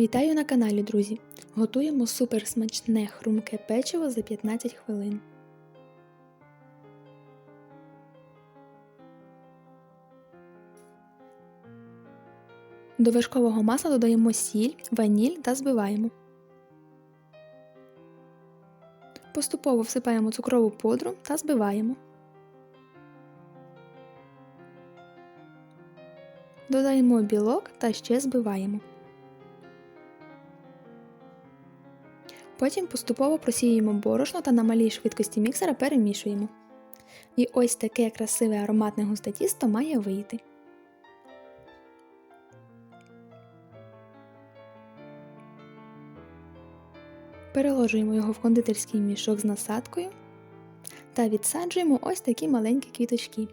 Вітаю на каналі, друзі! Готуємо суперсмачне хрумке печиво за 15 хвилин. До вершкового масла додаємо сіль, ваніль та збиваємо. Поступово всипаємо цукрову пудру та збиваємо. Додаємо білок та ще збиваємо. Потім поступово просіюємо борошно та на малій швидкості міксера перемішуємо. І ось таке красиве ароматне густе тісто має вийти. Переложуємо його в кондитерський мішок з насадкою та відсаджуємо ось такі маленькі квіточки.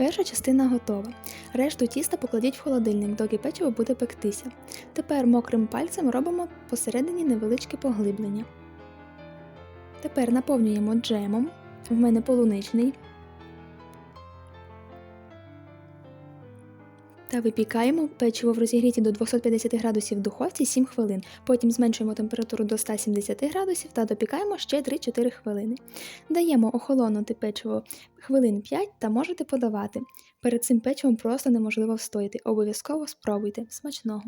Перша частина готова. Решту тіста покладіть в холодильник, доки печиво буде пектися. Тепер мокрим пальцем робимо посередині невеличке поглиблення. Тепер наповнюємо джемом. В мене полуничний. Та випікаємо печиво в розігріті до 250 градусів в духовці 7 хвилин. Потім зменшуємо температуру до 170 градусів та допікаємо ще 3-4 хвилини. Даємо охолонути печиво хвилин 5 та можете подавати. Перед цим печивом просто неможливо встояти. Обов'язково спробуйте. Смачного!